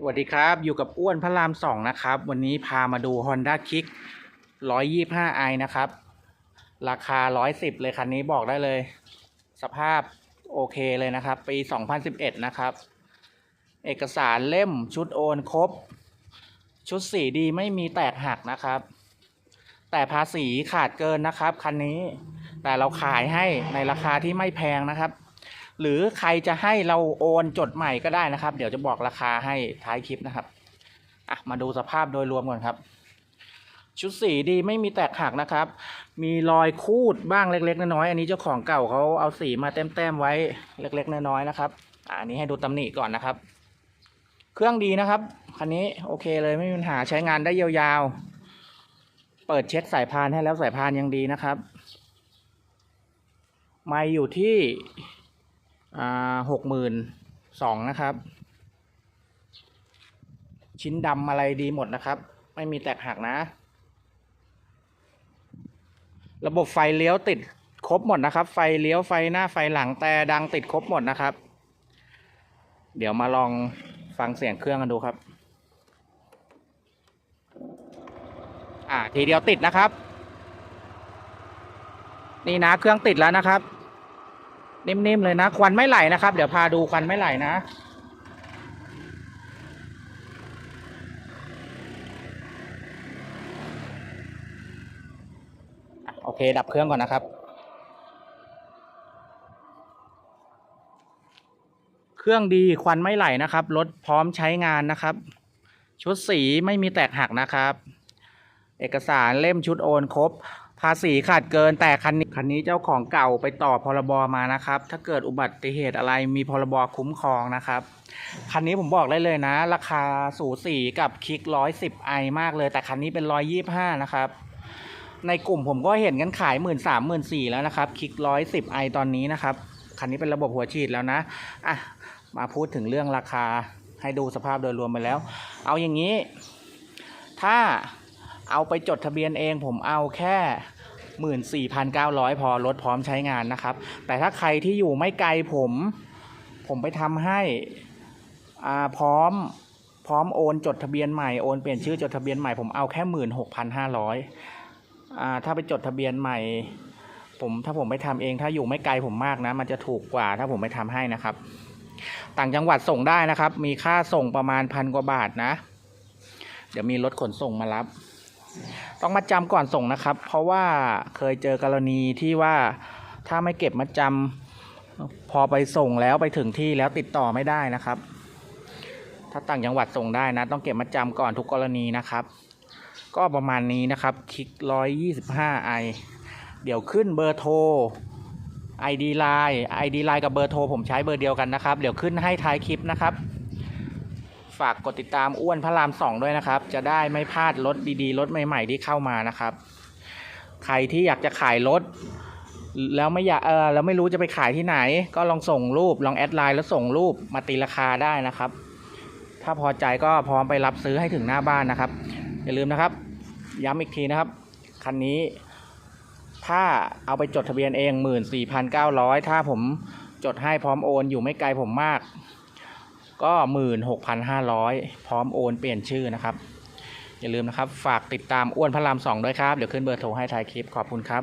สวัสดีครับ อยู่กับอ้วนพระรามสองนะครับ วันนี้พามาดู Honda Kick 125i นะครับ ราคา 110 เลยคันนี้บอกได้เลย สภาพโอเคเลยนะครับ ปี 2011 นะครับ เอกสารเล่มชุดโอนครบ ชุดสีดีไม่มีแตกหักนะครับ แต่ภาษีขาดเกินนะครับ คันนี้แต่เราขายให้ในราคาที่ไม่แพงนะครับ หรือใครจะให้เราโอนจดใหม่ก็ได้นะครับ เดี๋ยวจะบอกราคาให้ท้ายคลิปนะครับอะมาดูสภาพโดยรวมก่อนครับ ชุดสีดีไม่มีแตกหักนะครับ มีรอยคูดบ้างเล็ก ๆ น้อยๆอันนี้เจ้าของเก่าเขาเอาสีมาแต้มๆไว้เล็ก ๆ น้อยๆนะครับอันนี้ให้ดูตำหนิก่อนนะครับ เครื่องดีนะครับคันนี้โอเคเลยไม่มีปัญหาใช้งานได้ยาวๆ เปิดเช็คสายพานให้แล้วสายพานยังดีนะครับ ไม่อยู่ที่ อ่าหกหมื่นสองนะครับ ชิ้นดำอะไรดีหมดนะครับ ไม่มีแตกหักนะ ระบบไฟเลี้ยวติดครบหมดนะครับ ไฟเลี้ยวไฟหน้าไฟหลังแต่ดังติดครบหมดนะครับ เดี๋ยวมาลองฟังเสียงเครื่องกันดูครับ อ่าทีเดียวติดนะครับ นี่นะเครื่องติดแล้วนะครับ นิ่มๆเลยนะควันไม่ไหลนะครับ เดี๋ยวพาดูควันไม่ไหลนะอะโอเค ดับเครื่องก่อนนะครับ เครื่องดีควันไม่ไหลนะครับรถพร้อมใช้งานนะครับ ชุดสีไม่มีแตกหักนะครับ เอกสารเล่มชุดโอนครบ ภาษีขาดเกินแต่คันนี้คันนี้เจ้าของเก่าไปต่อพรบมานะครับ ถ้าเกิดอุบัติเหตุอะไรมีพรบคุ้มครองนะครับ คันนี้ผมบอกได้เลยนะ ราคาสูสีกับคลิกร้อยสิบไอมากเลย แต่คันนี้เป็นร้อยยี่ห้านะครับ ในกลุ่มผมก็เห็นกันขายหมื่นสามหมื่นสี่แล้วนะครับ คลิกร้อยสิบไอตอนนี้นะครับ คันนี้เป็นระบบหัวฉีดแล้วนะอะมาพูดถึงเรื่องราคาให้ดูสภาพโดยรวมไปแล้ว เอาอย่างนี้ ถ้าเอาไปจดทะเบียนเองผมเอาแค่ หมื่นสี่พันเก้าร้อยพอรถพร้อมใช้งานนะครับ แต่ถ้าใครที่อยู่ไม่ไกลผม ผมไปทำให้อ่าพร้อมพร้อมโอนจดทะเบียนใหม่โอนเปลี่ยนชื่อจดทะเบียนใหม่ผมเอาแค่หมื่นหกพันห้าร้อยอ่าถ้าไปจดทะเบียนใหม่ผมถ้าผมไปทำเองถ้าอยู่ไม่ไกลผมมากนะ มันจะถูกกว่าถ้าผมไปทำให้นะครับ ต่างจังหวัดส่งได้นะครับ มีค่าส่งประมาณพันกว่าบาทนะ เดี๋ยวมีรถขนส่งมารับ ต้องมาจำก่อนส่งนะครับ เพราะว่าเคยเจอกรณีที่ว่าถ้าไม่เก็บมาจำพอไปส่งแล้วไปถึงที่แล้วติดต่อไม่ได้นะครับ ถ้าต่างจังหวัดส่งได้นะ ต้องเก็บมาจำก่อนทุกกรณีนะครับ ก็ประมาณนี้นะครับคลิกร้อยยี่สิบห้าไอเดี๋ยวขึ้นเบอร์โทร ID Line ID Line กับเบอร์โทรผมใช้เบอร์เดียวกันนะครับ เดี๋ยวขึ้นให้ท้ายคลิปนะครับ ฝากกดติดตามอ้วนพระรามสองด้วยนะครับ จะได้ไม่พลาดรถดีๆ รถใหม่ ๆ ที่เข้ามานะครับ ใครที่อยากจะขายรถแล้วไม่อยากเออแล้วไม่รู้จะไปขายที่ไหน ก็ลองส่งรูปลองแอดไลน์แล้วส่งรูปมาตีราคาได้นะครับ ถ้าพอใจก็พร้อมไปรับซื้อให้ถึงหน้าบ้านนะครับ อย่าลืมนะครับ ย้ำอีกทีนะครับ คันนี้ถ้าเอาไปจดทะเบียนเองหมื่นสี่พันเก้าร้อยถ้าผมจดให้พร้อมโอนอยู่ไม่ไกลผมมาก ก็หมื่นหกพันห้าร้อยพร้อมโอนเปลี่ยนชื่อนะครับ อย่าลืมนะครับ ฝากติดตามอ้วนพระรามสองด้วยครับ เดี๋ยวขึ้นเบอร์โทรให้ท้ายคลิปขอบคุณครับ